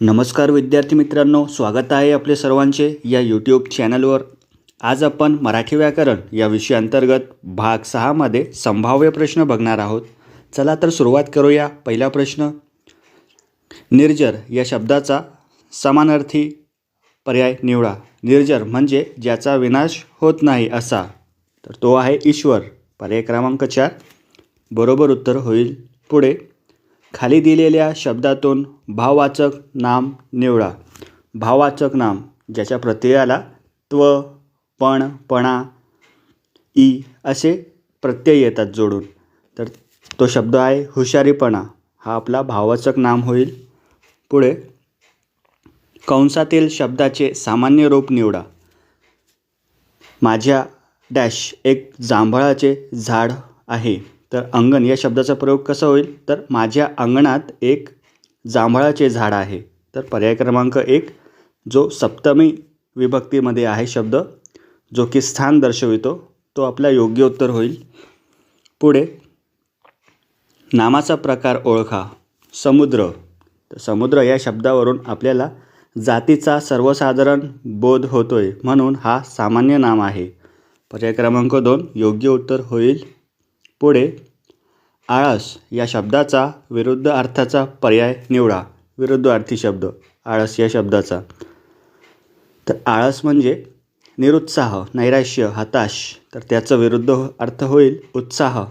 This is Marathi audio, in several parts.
नमस्कार विद्यार्थी मित्रांनो स्वागत आहे आपले सर्वांचे या यूट्यूब चॅनलवर आज आपण मराठी व्याकरण या विषयाअंतर्गत भाग सहामध्ये संभाव्य प्रश्न बघणार आहोत. चला तर सुरुवात करूया. पहिला प्रश्न निर्जर या शब्दाचा समानार्थी पर्याय निवडा. निर्जर म्हणजे ज्याचा विनाश होत नाही असा. तर तो आहे ईश्वर. पर्याय क्रमांक चार. बरोबर उत्तर होईल पुढे. खाली दिलेल्या शब्दातून भाववाचक नाम निवडा. भाववाचक नाम ज्याच्या प्रत्ययाला त्व पण पणा ई असे प्रत्यय येतात जोडून. तर तो शब्द आहे हुशारीपणा. हा आपला भाववाचक नाम होईल. पुढे कंसातील शब्दाचे सामान्य रूप निवडा. माझ्या डॅश एक जांभळाचे झाड आहे. तर अंगण या शब्दाचा प्रयोग कसा होईल? तर माझ्या अंगणात एक जांभळाचे झाड आहे. तर पर्याय क्रमांक एक जो सप्तमी विभक्तीमध्ये आहे शब्द जो की स्थान दर्शवितो तो आपला योग्य उत्तर होईल. पुढे नामाचा प्रकार ओळखा. समुद्र. तर समुद्र या शब्दावरून आपल्याला जातीचा सर्वसाधारण बोध होतोय म्हणून हा सामान्य नाम आहे. पर्याय क्रमांक दोन योग्य उत्तर होईल. पुढे आळस या शब्दाचा विरुद्ध अर्थाचा पर्याय निवडा. विरुद्ध अर्थी शब्द आळस या शब्दाचा. तर आळस म्हणजे निरुत्साह नैराश्य हताश. तर त्याचं विरुद्ध अर्थ होईल उत्साह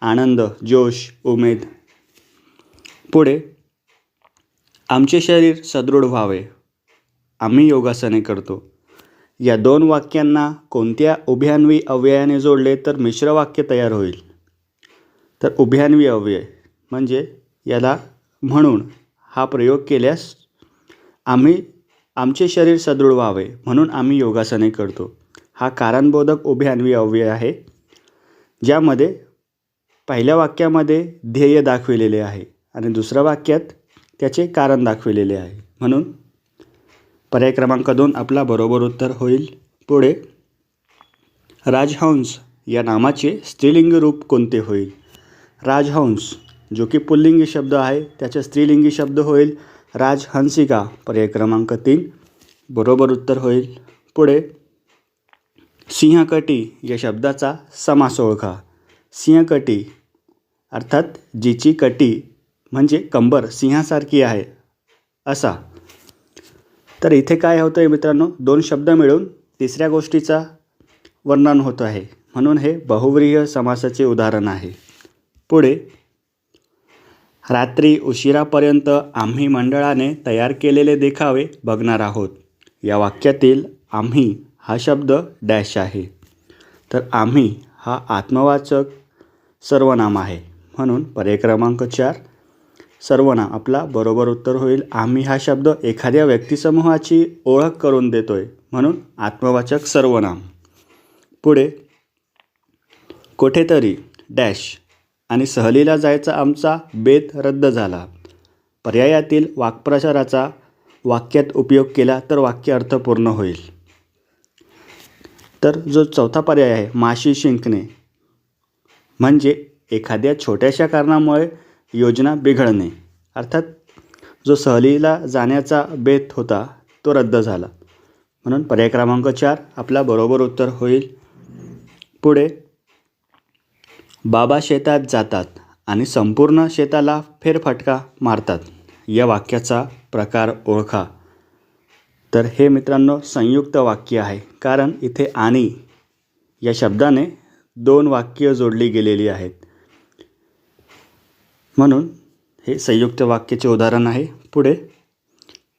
आनंद जोश उमेद. पुढे आमचे शरीर सदृढ व्हावे. आम्ही योगासने करतो. या दोन वाक्यांना कोणत्या उभ्यान्वी अव्ययाने जोडले तर मिश्र वाक्य तयार होईल. तर उभ्यान्वी अव्यय म्हणजे याला म्हणून हा प्रयोग केल्यास आम्ही आमचे शरीर सदृढ व्हावे म्हणून आम्ही योगासने करतो. हा कारणबोधक उभ्यान्वी अव्यय आहे ज्यामध्ये पहिल्या वाक्यामध्ये ध्येय दाखविलेले आहे आणि दुसऱ्या वाक्यात त्याचे कारण दाखविलेले आहे. म्हणून पर्याय क्रमांक दोन आपला बरोबर उत्तर होईल. पुढे राजहंस या नामाचे स्त्रीलिंग रूप कोणते होईल? राजहंस जो की पुल्लिंगी शब्द आहे त्याचे स्त्रीलिंगी शब्द होईल. राजहंसिका पर्याय क्रमांक तीन. बरोबर उत्तर होईल. पुढे सिंहकटी या शब्दाचा समास ओळखा. सिंहकटी अर्थात जिची कटी म्हणजे कंबर सिंहासारखी आहे असा. तर इथे काय होतं आहे मित्रांनो? दोन शब्द मिळून तिसऱ्या गोष्टीचा वर्णन होत आहे. म्हणून हे बहुव्रीह समासाचे उदाहरण आहे. पुढे. रात्री उशिरापर्यंत आम्ही मंडळाने तयार केलेले देखावे बघणार आहोत. या वाक्यातील आम्ही हा शब्द डॅश आहे. तर आम्ही हा आत्मवाचक सर्वनाम आहे. म्हणून पर्याय क्रमांक चार सर्वनाम. आपला बरोबर उत्तर होईल आम्ही हा शब्द एखाद्या व्यक्तिसमूहाची ओळख करून देतोय. म्हणून आत्मवाचक सर्वनाम. पुढे. कुठेतरी डॅश. आणि सहलीला जायचा आमचा बेत रद्द झाला. पर्यायातील वाक्प्रचाराचा वाक्यात उपयोग केला तर वाक्य अर्थपूर्ण होईल. तर जो चौथा पर्याय आहे माशी शिंकणे. म्हणजे एखाद्या छोट्याशा कारणामुळे योजना बिघडणे. अर्थात जो सहलीला जाण्याचा बेत होता तो रद्द झाला. म्हणून पर्याय क्रमांक चार आपला बरोबर उत्तर होईल. पुढे बाबा शेतात जातात आणि संपूर्ण शेताला फेरफटका मारतात. या वाक्याचा प्रकार ओळखा. तर हे मित्रांनो संयुक्त वाक्य आहे. कारण इथे आणि या शब्दाने दोन वाक्य जोडली गेलेली आहेत. म्हणून हे संयुक्त वाक्याचे उदाहरण आहे. पुढे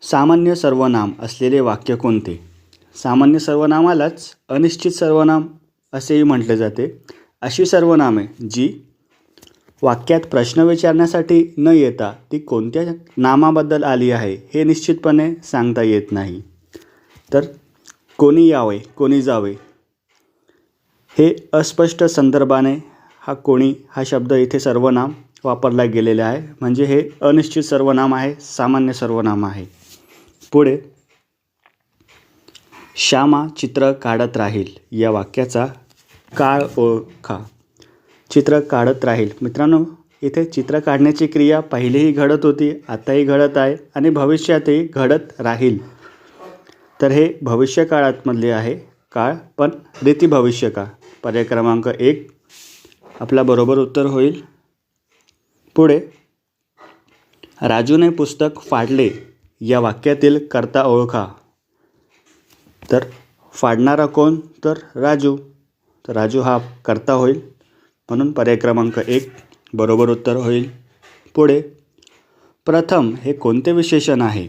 सामान्य सर्वनाम असलेले वाक्य कोणते? सामान्य सर्वनामालाच अनिश्चित सर्वनाम असेही म्हटले जाते. अशी सर्वनामे जी वाक्यात प्रश्न विचारण्यासाठी न येता ती कोणत्या नामाबद्दल आली आहे हे निश्चितपणे सांगता येत नाही. तर कोणी यावे कोणी जावे हे अस्पष्ट संदर्भाने हा कोणी हा शब्द इथे सर्वनाम वापरला गेलेला आहे. म्हणजे हे अनिश्चित सर्वनाम आहे सामान्य सर्वनाम आहे. पुढे श्यामा चित्र काढत राहील या वाक्याचा काळ ओळखा. चित्र काढत राहील. मित्रांनो इथे चित्र काढण्याची क्रिया पहिलेही घडत होती आताही घडत आहे आणि भविष्यातही घडत राहील. तर हे भविष्य काळातमधले आहे काळ पण रीती भविष्य काळ. पर्याय क्रमांक एक. आपला बरोबर उत्तर होईल. पुढे राजूने पुस्तक फाडले. या वाक्यातील कर्ता ओळखा. तर फाडणारा कोण? तर राजू. तर राजू हा कर्ता होईल. म्हणून पर्याय क्रमांक एक बरोबर उत्तर होईल. पुढे प्रथम हे कोणते विशेषण आहे?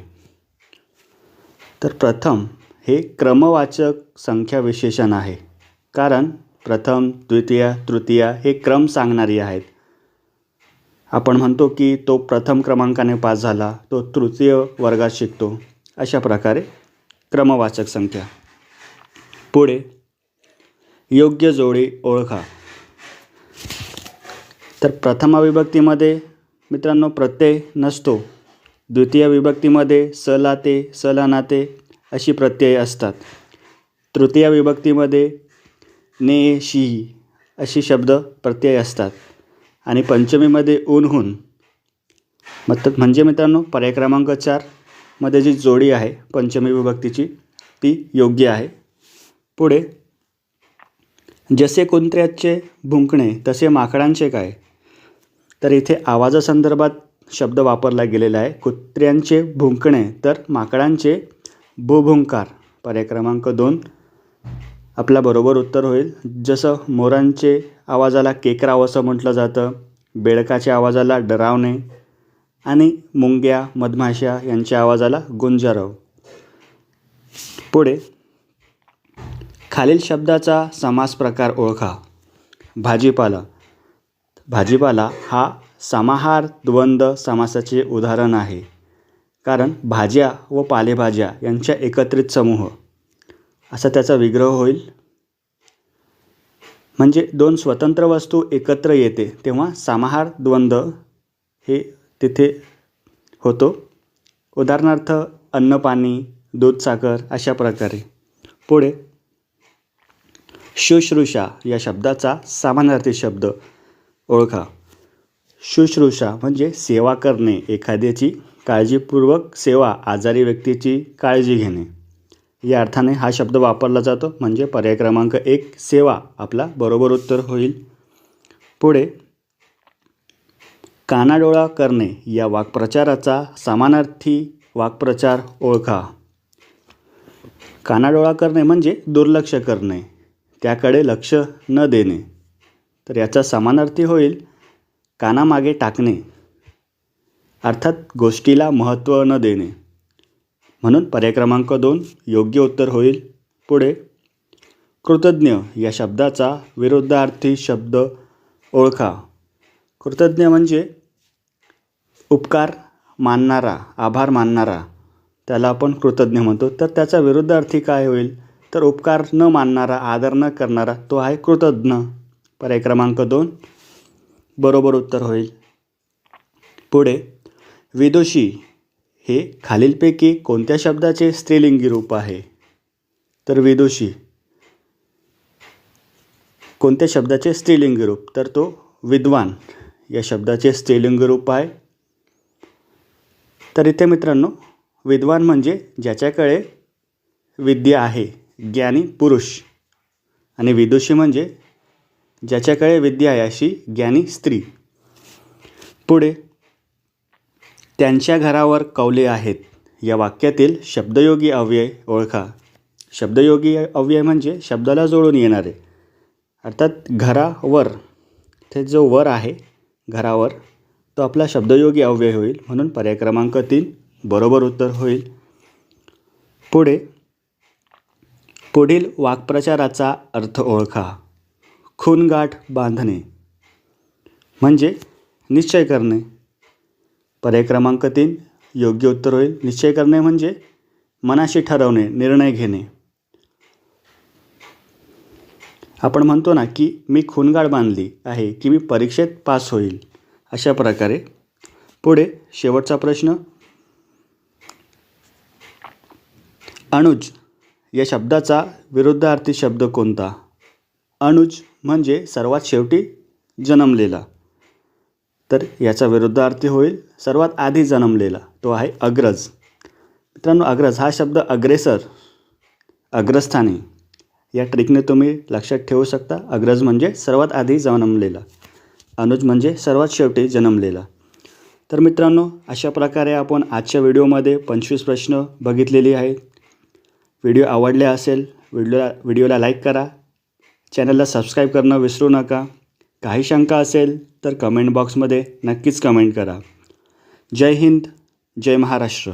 तर प्रथम हे क्रमवाचक संख्या विशेषण आहे. कारण प्रथम द्वितीय तृतीय हे क्रम सांगणारी आहेत. आपण म्हणतो की तो प्रथम क्रमांकाने पास झाला तो तृतीय वर्गात शिकतो. अशा प्रकारे क्रमवाचक संख्या. पुढे योग्य जोडी ओळखा. तर प्रथमा विभक्तीमध्ये मित्रांनो प्रत्यय नसतो. द्वितीय विभक्तीमध्ये स लाते स अशी प्रत्यय असतात. तृतीय विभक्तीमध्ये ने शी अशी शब्द प्रत्यय असतात. आणि पंचमीमध्ये ऊनहून मत म्हणजे मित्रांनो पर्याय क्रमांक चारमध्ये जी जोडी आहे पंचमी विभक्तीची ती योग्य आहे. पुढे जसे कुंत्र्याचे भुंकणे तसे माकडांचे काय? तर इथे आवाजासंदर्भात शब्द वापरला गेलेला आहे. कुत्र्यांचे भुंकणे तर माकडांचे भूभुंकार. पर्याय क्रमांक दोन. आपला बरोबर उत्तर होईल. जसं मोरांचे आवाजाला केकराव असं म्हटलं जातं बेडकाच्या आवाजाला डरावणे आणि मुंग्या मधमाशा यांच्या आवाजाला गुंजारव. पुढे खालील शब्दाचा समास प्रकार ओळखा. भाजीपाला. भाजीपाला हा समाहार द्वंद्व समासाचे उदाहरण आहे. कारण भाज्या व पालेभाज्या यांच्या एकत्रित समूह. असा त्याचा विग्रह होईल. म्हणजे दोन स्वतंत्र वस्तू एकत्र येते तेव्हा समाहार द्वंद्व हे तिथे होतो. उदाहरणार्थ अन्न पाणी दूध साखर अशा प्रकारे. पुढे शुश्रूषा या शब्दाचा समानार्थी शब्द. ओळखा. शुश्रूषा म्हणजे सेवा करणे एखाद्याची काळजीपूर्वक सेवा आजारी व्यक्तीची काळजी घेणे. या अर्थाने हा शब्द वापरला जातो म्हणजे पर्याय क्रमांक एक सेवा. आपला बरोबर उत्तर होईल. पुढे कानाडोळा करणे या वाक्प्रचाराचा समानार्थी वाक्प्रचार ओळखा. कानाडोळा करणे म्हणजे दुर्लक्ष करणे. त्याकडे लक्ष न देणे. तर याचा समानार्थी होईल कानामागे टाकणे. अर्थात गोष्टीला महत्त्व न देणे. म्हणून पर्याय क्रमांक दोन योग्य उत्तर होईल. पुढे कृतज्ञ या शब्दाचा विरुद्धार्थी शब्द ओळखा. कृतज्ञ म्हणजे उपकार मानणारा आभार मानणारा. त्याला आपण कृतज्ञ म्हणतो. तर त्याचा विरुद्धार्थी काय होईल? तर उपकार न मानणारा आदर न करणारा तो आहे कृतज्ञ. पर्याय क्रमांक दोन. बरोबर उत्तर होईल. पुढे विदुषी हे खालीलपैकी कोणत्या शब्दाचे स्त्रीलिंगी रूप आहे? तर विदुषी कोणत्या शब्दाचे स्त्रीलिंगी रूप? तर तो विद्वान या शब्दाचे स्त्रीलिंगी रूप आहे. तर इथे मित्रांनो विद्वान म्हणजे ज्याच्याकडे विद्या आहे ज्ञानी पुरुष. आणि विदुषी म्हणजे ज्याच्याकडे विद्या आहे अशी ज्ञानी स्त्री. पुढे त्यांच्या घरावर कौले आहेत. या वाक्यातील शब्दयोगी अव्यय ओळखा. शब्दयोगी अव्यय म्हणजे शब्दाला जोडून येणारे. अर्थात घरावर ते जो वर आहे घरावर तो आपला शब्दयोगी अव्यय होईल म्हणून पर्याय क्रमांक तीन बरोबर उत्तर होईल. पुढे पुढील वाक्प्रचाराचा अर्थ ओळखा. खूनगाठ बांधणे. म्हणजे निश्चय करणे. पर्याय क्रमांक तीन योग्य उत्तर होईल. निश्चय करणे म्हणजे मनाशी ठरवणे निर्णय घेणे. आपण म्हणतो ना की मी खूनगाड बांधली आहे की मी परीक्षेत पास होईल. अशा प्रकारे. पुढे शेवटचा प्रश्न. अनुज या शब्दाचा विरुद्धार्थी शब्द कोणता? अनुज म्हणजे सर्वात शेवटी जन्मलेला. तर याचा विरुद्धार्थी होईल सर्वात आधी जन्मलेला. तो आहे अग्रज. मित्रांनो अग्रज हा शब्द अग्रेसर अग्रस्थानी. या ट्रिकने तुम्ही लक्षात ठेवू शकता अग्रज म्हणजे सर्वात आधी जन्मलेला. अनुज म्हणजे सर्वात शेवटी जन्मलेला. तर मित्रांनो अशा प्रकारे आपण आजच्या व्हिडिओमध्ये पंचवीस प्रश्न बघितलेली आहेत. व्हिडिओ आवडले असेल व्हिडिओला व्हिडिओला लाईक करा. चॅनलला सबस्क्राईब करणं विसरू नका. काही शंका असेल तर कमेंट बॉक्समध्ये नक्कीच कमेंट करा. जय हिंद जय महाराष्ट्र.